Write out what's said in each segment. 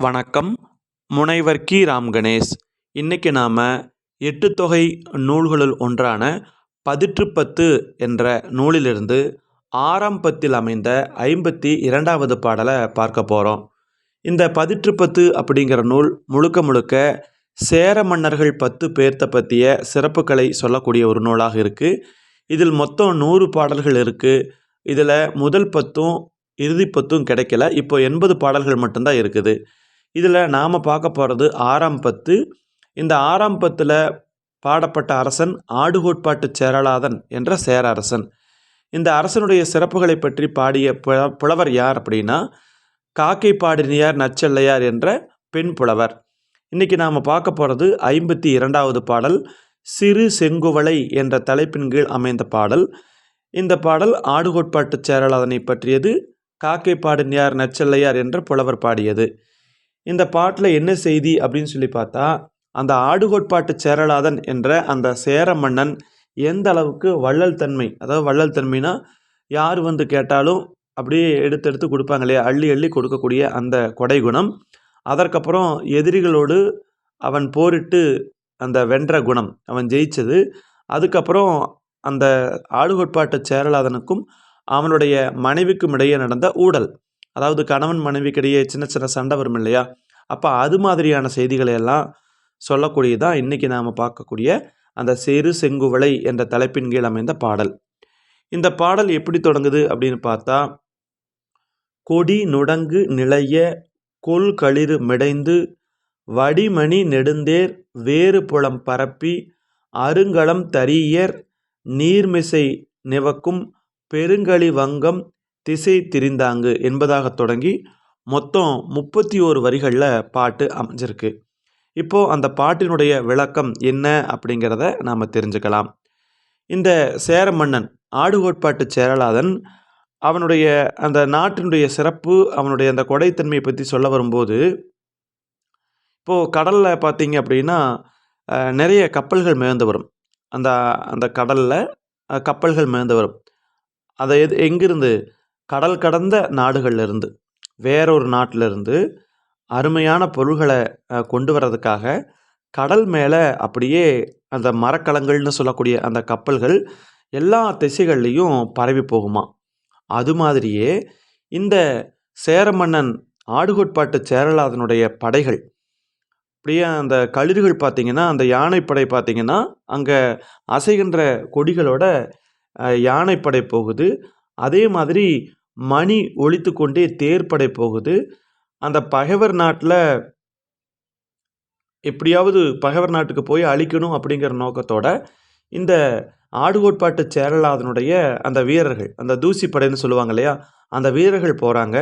வணக்கம். முனைவர் கி. ராம் கணேஷ் இன்றைக்கி நாம் எட்டு தொகை நூல்களுள் ஒன்றான பதிற்றுப்பத்து என்ற நூலிலிருந்து ஆறாம் பத்தில் அமைந்த ஐம்பத்தி இரண்டாவது பாடலை பார்க்க போகிறோம் இந்த பதிற்றுப்பத்து அப்படிங்கிற நூல் முழுக்க முழுக்க சேர மன்னர்கள் பத்து பேர்த்த பற்றிய சிறப்புகளை சொல்லக்கூடிய ஒரு நூலாக இருக்குது இதில் மொத்தம் நூறு பாடல்கள் இருக்குது இதில் முதல் பத்தும் இறுதி பத்தும் கிடைக்கல. இப்போ எண்பது பாடல்கள் மட்டும்தான் இருக்குது. இதில் நாம் பார்க்க போகிறது ஆறாம் பத்து. இந்த ஆறாம் பத்தில் பாடப்பட்ட அரசன் ஆடுகோட்பாட்டு சேரலாதன் என்ற சேரரசன். இந்த அரசனுடைய சிறப்புகளை பற்றி பாடிய புல புலவர் யார் அப்படின்னா காக்கை பாடினியார் நச்செல்லையார் என்ற பெண் புலவர். இன்றைக்கி நாம் பார்க்க போகிறது ஐம்பத்தி இரண்டாவது பாடல் சிறு செங்குவளை என்ற தலைப்பின் கீழ் அமைந்த பாடல். இந்த பாடல் ஆடுகோட்பாட்டு சேரலாதனை பற்றியது காக்கை பாடினியார் நச்செல்லையார் என்ற புலவர் பாடியது. இந்த பாட்டில் என்ன செய்தி அப்படின்னு சொல்லி பார்த்தா அந்த ஆடுகோட்பாட்டு சேரலாதன் என்ற அந்த சேர மன்னன் எந்த அளவுக்கு வள்ளல் தன்மை அதாவது வள்ளல் தன்மைனா யார் வந்து கேட்டாலும் அப்படியே எடுத்து எடுத்து கொடுப்பாங்க இல்லையா? அள்ளி அள்ளி கொடுக்கக்கூடிய அந்த கொடை குணம் அதற்கப்புறம் எதிரிகளோடு அவன் போரிட்டு அந்த வென்ற குணம் அவன் ஜெயிச்சது. அதுக்கப்புறம் அந்த ஆடுகோட்பாட்டு சேரலாதனுக்கும் அவனுடைய மனைவிக்கும் இடையே நடந்த ஊடல். அதாவது கணவன் மனைவிக்கிடையே சின்ன சின்ன சண்டை வரும் இல்லையா? அப்போ அது மாதிரியான செய்திகளை எல்லாம் சொல்லக்கூடியதான் இன்றைக்கி நாம் பார்க்கக்கூடிய அந்த சிறு செங்குவளை என்ற தலைப்பின் கீழ் அமைந்த பாடல். இந்த பாடல் எப்படி தொடங்குது அப்படின்னு பார்த்தா கொடி நுடங்கு நிலைய கொல் களிறு மிடைந்து வடிமணி நெடுந்தேர் வேறு புலம் பரப்பி அருங்கலம் தரியர் நீர்மிசை நிவக்கும் பெருங்களி வங்கம் திசை திரிந்தாங்கு என்பதாக தொடங்கி மொத்தம் முப்பத்தி ஓரு வரிகளில் பாட்டு அமைஞ்சிருக்கு. இப்போது அந்த பாட்டினுடைய விளக்கம் என்ன அப்படிங்கிறத நாம் தெரிஞ்சுக்கலாம். இந்த சேர மன்னன் ஆடுகோட்பாட்டு சேரலாதன் அவனுடைய அந்த நாட்டினுடைய சிறப்பு அவனுடைய அந்த கொடைத்தன்மையை பற்றி சொல்ல வரும்போது இப்போது கடலில் பார்த்தீங்க அப்படின்னா நிறைய கப்பல்கள் மிதந்து வரும். அந்த அந்த கடலில் கப்பல்கள் மிதந்து வரும். அதை எது எங்கிருந்து கடல் கடந்த நாடுகள்லேருந்து வேறொரு நாட்டிலிருந்து அருமையான பொருள்களை கொண்டு வர்றதுக்காக கடல் மேலே அப்படியே அந்த மரக்கலங்கள்னு சொல்லக்கூடிய அந்த கப்பல்கள் எல்லா திசைகள்லேயும் பரவி போகுமா? அது மாதிரியே இந்த சேர மன்னன் ஆடுகோட்பாட்டு சேரலாதனுடைய படைகள். அப்படியே அந்த களிர்கள் பார்த்திங்கன்னா அந்த யானைப்படை பார்த்திங்கன்னா அங்கே அசைகின்ற கொடிகளோட யானைப்படை போகுது. அதே மாதிரி மணி ஒலித்து கொண்டே தேர்ப்படை போகுது. அந்த பகைவர் நாட்டில் எப்படியாவது பகைவர் நாட்டுக்கு போய் அழிக்கணும் அப்படிங்கிற நோக்கத்தோட இந்த ஆடுகோட்பாட்டு சேரலாதனுடைய அந்த வீரர்கள் அந்த தூசி படைன்னு சொல்லுவாங்க இல்லையா அந்த வீரர்கள் போகிறாங்க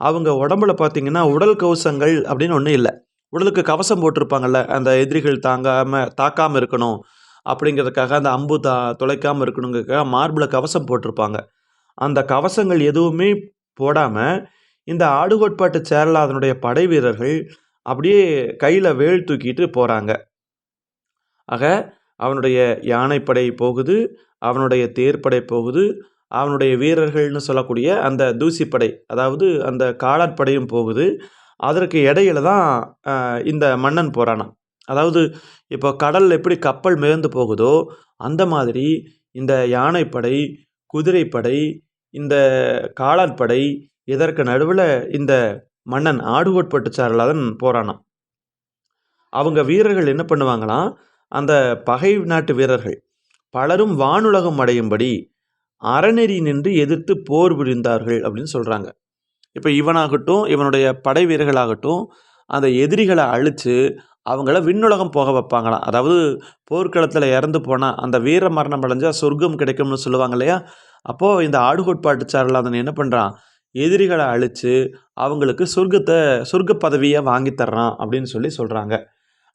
அவங்க உடம்புல பார்த்தீங்கன்னா உடல் கவசங்கள் அப்படின்னு ஒன்றும் இல்லை. உடலுக்கு கவசம் போட்டிருப்பாங்கல்ல அந்த எதிரிகள் தாங்காமல் தாக்காமல் இருக்கணும் அப்படிங்கிறதுக்காக அந்த அம்பு தா துளைக்காமல் இருக்கணுங்கிறதுக்காக மார்பில் கவசம் போட்டிருப்பாங்க. அந்த கவசங்கள் எதுவுமே போடாமல் இந்த ஆடுகோட்பாட்டு சேரலாதனுடைய படை வீரர்கள் அப்படியே கையில் வேல் தூக்கிட்டு போகிறாங்க ஆக அவனுடைய யானைப்படை போகுது அவனுடைய தேர்ப்படை போகுது அவனுடைய வீரர்கள்னு சொல்லக்கூடிய அந்த தூசிப்படை அதாவது அந்த காலாட்படையும் போகுது. அதற்கு இடையில தான் இந்த மன்னன் போகிறானான் அதாவது இப்போ கடல் எப்படி கப்பல் மிதந்து போகுதோ அந்த மாதிரி இந்த யானைப்படை குதிரைப்படை இந்த காலாட்படை இதற்கு நடுவில் இந்த மன்னன் ஆடுகோட்பட்டு சாரலாதன் போகிறானாம் அவங்க வீரர்கள் என்ன பண்ணுவாங்களாம் அந்த பகை நாட்டு வீரர்கள் பலரும் வானுலகம் அடையும்படி அறநெறி நின்று எதிர்த்து போர் புரிந்தார்கள் அப்படின்னு சொல்கிறாங்க இப்போ இவனாகட்டும் இவனுடைய படை வீரர்களாகட்டும் அந்த எதிரிகளை அழித்து அவங்கள விண்ணுலகம் போக வைப்பாங்களாம். அதாவது போர்க்களத்தில் இறந்து போனால் அந்த வீர மரணம் அடைஞ்சால் சொர்க்கம் கிடைக்கும்னு சொல்லுவாங்க இல்லையா? அப்போது இந்த ஆடுகோட்பாட்டு சாரலாதன் என்ன பண்ணுறான் எதிரிகளை அழித்து அவங்களுக்கு சொர்க்கத்தை சொர்க்க பதவியை வாங்கி தர்றான் அப்படின்னு சொல்லி சொல்கிறாங்க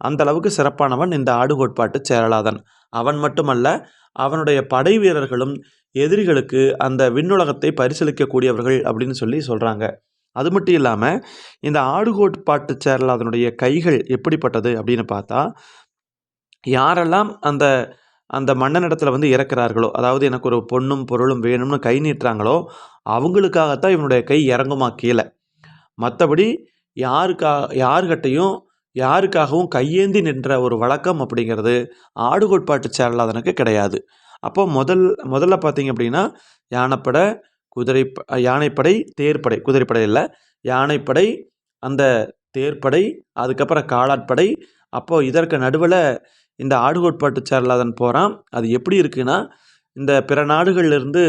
அந்த அளவுக்கு சிறப்பானவன் இந்த ஆடுகோட்பாட்டு சேரலாதன் அவன் மட்டுமல்ல அவனுடைய படை வீரர்களும் எதிரிகளுக்கு அந்த விண்ணுலகத்தை பரிசீலிக்கக்கூடியவர்கள் அப்படின்னு சொல்லி சொல்கிறாங்க அது மட்டும் இல்லாமல் இந்த ஆடுகோட்பாட்டு சேரலாதனுடைய கைகள் எப்படிப்பட்டது அப்படின்னு பார்த்தா யாரெல்லாம் அந்த அந்த மன்னனிடத்தில் வந்து இறக்குறார்களோ அதாவது எனக்கு ஒரு பொண்ணும் பொருளும் வேணும்னு கை நீட்டுறாங்களோ அவங்களுக்காகத்தான் இவனுடைய கை இறங்குமா கீழே. மற்றபடி யாருக்கா யாருக்கிட்டையும் யாருக்காகவும் கையேந்தி நின்ற ஒரு வழக்கம் அப்படிங்கிறது ஆடுகோட்பாட்டு சேரலாதனுக்கு கிடையாது. அப்போ முதல் முதல்ல பார்த்தீங்க அப்படின்னா யானைப்படை குதிரை யானைப்படை தேர்ப்படை. குதிரைப்படை இல்லை. யானைப்படை அந்த தேர்ப்படை அதுக்கப்புறம் காலாட்படை. அப்போது இதற்கு நடுவில் இந்த ஆடுகோட்பாட்டு சேரலாதன் போகிறான் அது எப்படி இருக்குன்னா இந்த பிற நாடுகள்லேருந்து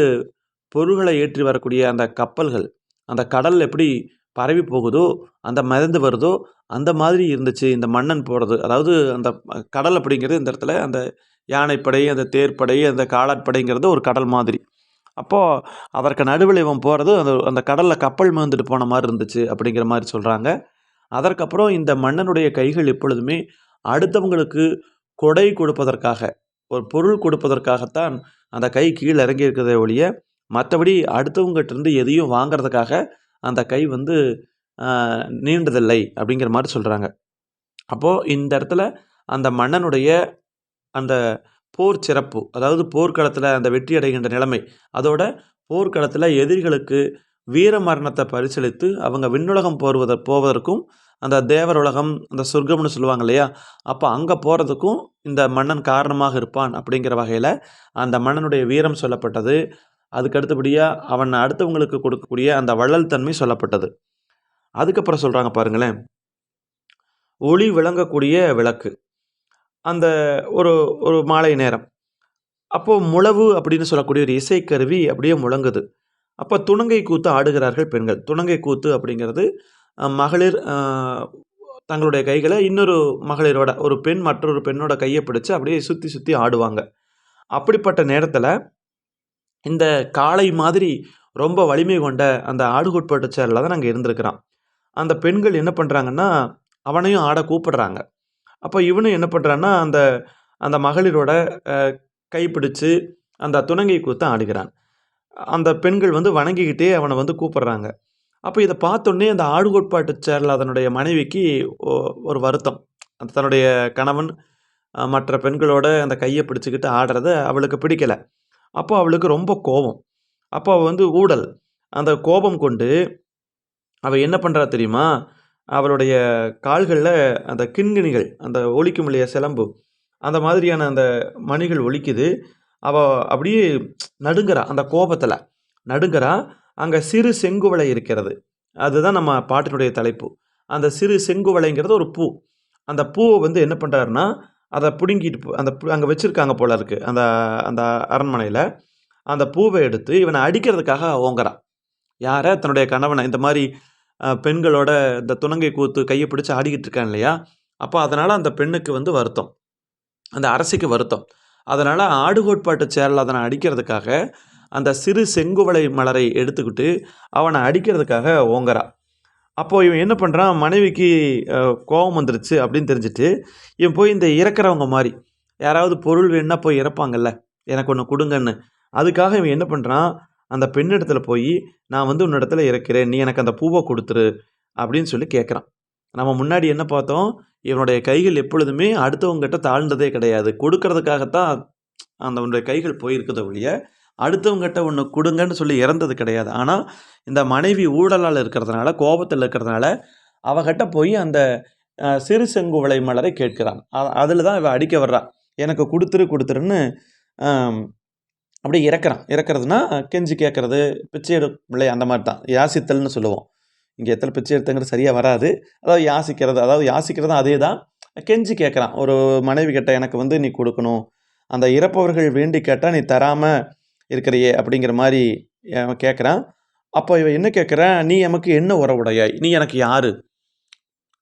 பொருள்களை ஏற்றி வரக்கூடிய அந்த கப்பல்கள் அந்த கடல் எப்படி பரவி போகுதோ அந்த மிதந்து வருதோ அந்த மாதிரி இருந்துச்சு இந்த மன்னன் போகிறது அதாவது அந்த கடல் அப்படிங்கிறது இந்த இடத்துல அந்த யானைப்படை அந்த தேர்ப்படை அந்த காலாட்படைங்கிறது ஒரு கடல் மாதிரி. அப்போது அதற்கு நடுவில் இவன் போகிறது அந்த அந்த கடலில் கப்பல் மிதந்துட்டு போன மாதிரி இருந்துச்சு அப்படிங்கிற மாதிரி சொல்கிறாங்க அதற்கப்புறம் இந்த மன்னனுடைய கைகள் எப்பொழுதுமே அடுத்தவங்களுக்கு கொடை கொடுப்பதற்காக ஒரு பொருள் கொடுப்பதற்காகத்தான் அந்த கை கீழே இறங்கி இருக்கிறதே ஒழிய மற்றபடி அடுத்தவங்ககிட்ட இருந்து எதையும் வாங்குறதுக்காக அந்த கை வந்து நீண்டதில்லை அப்படிங்கிற மாதிரி சொல்கிறாங்க அப்போது இந்த இடத்துல அந்த மன்னனுடைய அந்த போர் சிறப்பு அதாவது போர்க்களத்தில் அந்த வெற்றி அடைகின்ற நிலைமை அதோட போர்க்களத்தில் எதிரிகளுக்கு வீர மரணத்தை பரிசீலித்து அவங்க விண்ணுலகம் போர்வத போவதற்கும் அந்த தேவர் உலகம் அந்த சொர்க்கம்னு சொல்லுவாங்க இல்லையா அப்போ அங்கே போகிறதுக்கும் இந்த மன்னன் காரணமாக இருப்பான் அப்படிங்கிற வகையில் அந்த மன்னனுடைய வீரம் சொல்லப்பட்டது. அதுக்கு அடுத்தபடியாக அவன் அடுத்தவங்களுக்கு கொடுக்கக்கூடிய அந்த வள்ளல் தன்மை சொல்லப்பட்டது. அதுக்கப்புறம் சொல்கிறாங்க பாருங்களேன் ஒளி விளங்கக்கூடிய விளக்கு. அந்த ஒரு ஒரு மாலை நேரம். அப்போது முழவு அப்படின்னு சொல்லக்கூடிய ஒரு இசைக்கருவி அப்படியே முழங்குது. அப்போ துணங்கை கூத்து ஆடுகிறார்கள் பெண்கள். துணங்கை கூத்து அப்படிங்கிறது மகளிர் தங்களுடைய கைகளை இன்னொரு மகளிரோட ஒரு பெண் மற்றொரு பெண்ணோட கையை பிடிச்சு அப்படியே சுற்றி சுற்றி ஆடுவாங்க. அப்படிப்பட்ட நேரத்தில் இந்த காளை மாதிரி ரொம்ப வலிமை கொண்ட அந்த ஆடுகுட்பட்டு சேரில் தான் நாங்கள் இருந்திருக்கிறோம் அந்த பெண்கள் என்ன பண்ணுறாங்கன்னா அவனையும் ஆட கூப்பிடுறாங்க. அப்போ இவனும் என்ன பண்ணுறான்னா அந்த அந்த மகளிரோட கைப்பிடிச்சு அந்த துணங்கை கூத்த ஆடுகிறான். அந்த பெண்கள் வந்து வணங்கிக்கிட்டே அவனை வந்து கூப்பிட்றாங்க. அப்போ இதை பார்த்தோன்னே அந்த ஆடுகோட்பாட்டு சேரல அதனுடைய மனைவிக்கு ஒரு வருத்தம். தன்னுடைய கணவன் மற்ற பெண்களோட அந்த கையை பிடிச்சிக்கிட்டு ஆடுறத அவளுக்கு பிடிக்கலை. அப்போ அவளுக்கு ரொம்ப கோபம். அப்போ அவள் வந்து ஊடல். அந்த கோபம் கொண்டு அவள் என்ன பண்ணுறா தெரியுமா? அவளுடைய கால்களில் அந்த கிண்கிணிகள் அந்த ஒலிக்கும் இல்லையா சிலம்பு அந்த மாதிரியான அந்த மணிகள் ஒலிக்குது. அவள் அப்படியே நடுங்கிறா அந்த கோபத்தில். நடுங்கிறா அங்கே சிறு செங்குவளை இருக்கிறது. அதுதான் நம்ம பாட்டினுடைய தலைப்பு. அந்த சிறு செங்குவளைங்கிறது ஒரு பூ. அந்த பூவை வந்து என்ன பண்ணுறாருன்னா அதை பிடுங்கிட்டு அந்த அங்கே வச்சுருக்காங்க போல இருக்குது அந்த அந்த அரண்மனையில். அந்த பூவை எடுத்து இவனை அடிக்கிறதுக்காக ஓங்குறான் யாரை? தன்னுடைய கணவனை. இந்த மாதிரி பெண்களோட இந்த துணங்கை கூத்து கையை பிடிச்சி ஆடிக்கிட்டு இருக்கான் இல்லையா? அப்போ அதனால் அந்த பெண்ணுக்கு வந்து வருத்தம். அந்த அரசிக்கு வருத்தம். அதனால் ஆடுகோட்பாட்டு சேரல் அதனை அடிக்கிறதுக்காக அந்த சிறு செங்குவளை மலரை எடுத்துக்கிட்டு அவனை அடிக்கிறதுக்காக ஓங்குறான் அப்போது இவன் என்ன பண்ணுறான் மனைவிக்கு கோபம் வந்துருச்சு அப்படின்னு தெரிஞ்சுட்டு இவன் போய் இந்த இறக்குறவங்க மாதிரி யாராவது பொருள் வேணுன்னா போய் இறப்பாங்கல்ல எனக்கு ஒன்று கொடுங்கன்னு. அதுக்காக இவன் என்ன பண்ணுறான் அந்த பெண்ணிடத்துல போய் நான் வந்து உன்னிடத்துல இறக்கிறேன் நீ எனக்கு அந்த பூவை கொடுத்துரு. அப்படின்னு சொல்லி கேட்குறான் நம்ம முன்னாடி என்ன பார்த்தோம்? இவனுடைய கைகள் எப்பொழுதுமே அடுத்தவங்ககிட்ட தாழ்ந்ததே கிடையாது. கொடுக்கறதுக்காகத்தான் அந்த கைகள் போயிருக்குதோ ஒழிய அடுத்தவங்ககிட்ட ஒன்று கொடுங்கன்னு சொல்லி இறந்தது கிடையாது. ஆனால் இந்த மனைவி ஊழலால் இருக்கிறதுனால கோபத்தில் இருக்கிறதுனால அவகிட்ட போய் அந்த சிறு செங்குவளை மலரை கேட்கிறான். அதில் தான் இவள் அடிக்க வர்றான் எனக்கு கொடுத்துரு கொடுத்துருன்னு அப்படியே இறக்குறான். இறக்குறதுனா கெஞ்சி கேட்குறது பிச்சை எடுப்பிள்ளை அந்த மாதிரி தான் யாசித்தல்னு சொல்லுவோம். இங்கே எத்தனை பிச்சை எடுத்துங்கிறது சரியாக வராது. அதாவது யாசிக்கிறது அதாவது யாசிக்கிறதும் அதே தான் கெஞ்சி கேட்குறான் ஒரு மனைவி கிட்ட எனக்கு வந்து நீ கொடுக்கணும். அந்த இறப்பவர்கள் வேண்டி கேட்டால் நீ தராமல் இருக்கிறியே அப்படிங்கிற மாதிரி கேட்குறான் அப்போ இவன் என்ன கேட்குறேன் நீ எமக்கு என்ன உறவுடையாய்? நீ எனக்கு யார்?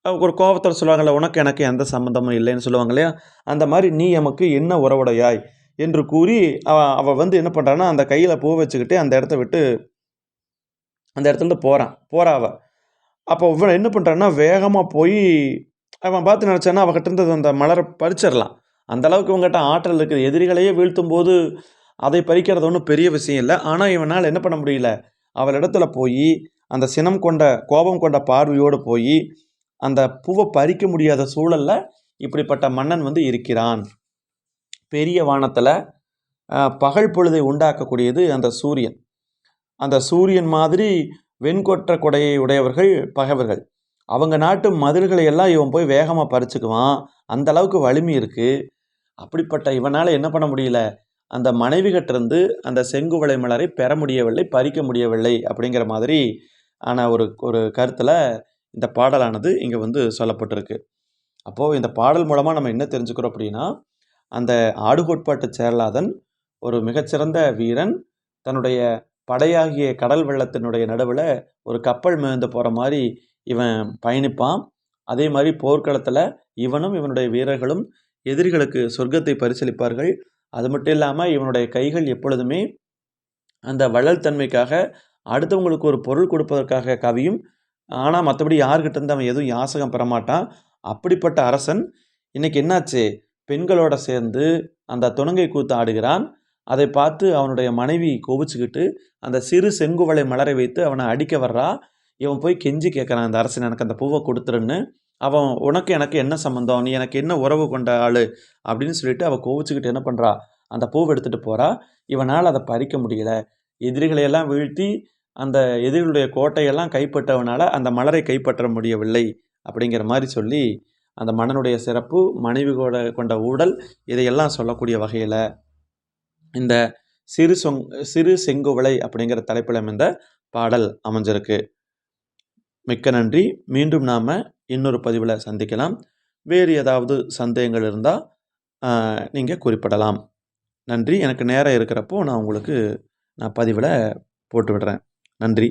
ஒரு கோபத்தில் சொல்லுவாங்கள்ல உனக்கு எனக்கு எந்த சம்மந்தமும் இல்லைன்னு சொல்லுவாங்க இல்லையா? அந்த மாதிரி நீ எமக்கு என்ன உறவுடையாய்? என்று கூறி அவ அவள் வந்து என்ன பண்ணுறான்னா அந்த கையில் பூ வச்சுக்கிட்டு அந்த இடத்த விட்டு அந்த இடத்துல போகிறான் போகிறா அவள் அப்போ இவன் என்ன பண்ணுறான்னா வேகமாக போய் அவன் பார்த்து நினச்சான்னா அவகிட்ட இருந்து அந்த மலரை பறிச்சிடலாம். அந்த அளவுக்கு இவங்ககிட்ட ஆற்றல் இருக்குது. எதிரிகளையே வீழ்த்தும் போது அதை பறிக்கிறது ஒன்றும் பெரிய விஷயம் இல்லை. ஆனால் இவனால் என்ன பண்ண முடியல? அவள் இடத்துல போய் அந்த சினம் கொண்ட கோபம் கொண்ட பார்வையோடு போய் அந்த பூவை பறிக்க முடியாத சூழலில் இப்படிப்பட்ட மன்னன் வந்து இருக்கிறான். பெரிய வானத்தில் பகல் பொழுதை உண்டாக்கக்கூடியது அந்த சூரியன். அந்த சூரியன் மாதிரி வெண்கொற்ற கொடையை உடையவர்கள் பகைவர்கள். அவங்க நாட்டு மதில்களை எல்லாம் இவன் போய் வேகமாக பறிச்சுக்குவான். அந்த அளவுக்கு வலிமை இருக்குது அப்படிப்பட்ட இவனால் என்ன பண்ண முடியல? அந்த மனைவிகிட்டேருந்து அந்த செங்குவளை மலரை பெற முடியவில்லை பறிக்க முடியவில்லை அப்படிங்கிற மாதிரி ஆன ஒரு ஒரு கருத்தில் இந்த பாடலானது இங்கே வந்து சொல்லப்பட்டிருக்கு. அப்போது இந்த பாடல் மூலமாக நம்ம என்ன தெரிஞ்சுக்கிறோம் அப்படின்னா அந்த ஆடுகோட்பாட்டு சேரலாதன் ஒரு மிகச்சிறந்த வீரன் தன்னுடைய படையாகிய கடல் வெள்ளத்தினுடைய நடுவில் ஒரு கப்பல் மிதந்து போகிற மாதிரி இவன் பயணிப்பான். அதே மாதிரி போர்க்களத்தில் இவனும் இவனுடைய வீரர்களும் எதிரிகளுக்கு சொர்க்கத்தை பரிசளிப்பார்கள். அது மட்டும் இல்லாமல் இவனுடைய கைகள் எப்பொழுதுமே அந்த வள்ளல் தன்மைக்காக அடுத்தவங்களுக்கு ஒரு பொருள் கொடுப்பதற்காக கவியும் ஆனால் மற்றபடி யார்கிட்ட இருந்து அவன் எதுவும் யாசகம் பெறமாட்டான் அப்படிப்பட்ட அரசன். இன்னைக்கு என்னாச்சு? பெண்களோட சேர்ந்து அந்த துணங்கை கூத்து ஆடுகிறான். அதை பார்த்து அவனுடைய மனைவி கோபிச்சுக்கிட்டு அந்த சிறு செங்குவலை மலரை வைத்து அவனை அடிக்க வர்றா. இவன் போய் கெஞ்சி கேட்குறான் அந்த அரசன் எனக்கு அந்த பூவை கொடுத்துருன்னு. அவன் உனக்கு எனக்கு என்ன சம்மந்தம் நீ எனக்கு என்ன உறவு கொண்ட ஆள்? அப்படின்னு சொல்லிட்டு அவள் கோவிச்சுக்கிட்டு என்ன பண்ணுறா அந்த பூவை எடுத்துகிட்டு போகிறா இவனால் அதை பறிக்க முடியல. எதிரிகளையெல்லாம் வீழ்த்தி அந்த எதிரிகளுடைய கோட்டையெல்லாம் கைப்பற்றவனால அந்த மலரை கைப்பற்ற முடியவில்லை. அப்படிங்கிற மாதிரி சொல்லி அந்த மன்னனுடைய சிறப்பு மனைவி கூட கொண்ட ஊடல் இதையெல்லாம் சொல்லக்கூடிய வகையில் இந்த சிறு சொங் சிறு செங்குவளை அப்படிங்கிற தலைப்பில் இந்த பாடல் அமைஞ்சிருக்கு. மிக்க நன்றி. மீண்டும் நாம் இன்னொரு பதிவில் சந்திக்கலாம். வேறு ஏதாவது சந்தேகங்கள் இருந்தால் நீங்கள் குறிப்பிடலாம். நன்றி. எனக்கு நேரம் இருக்கிறப்போ நான் உங்களுக்கு நான் பதிவில் போட்டு விடுறேன். நன்றி.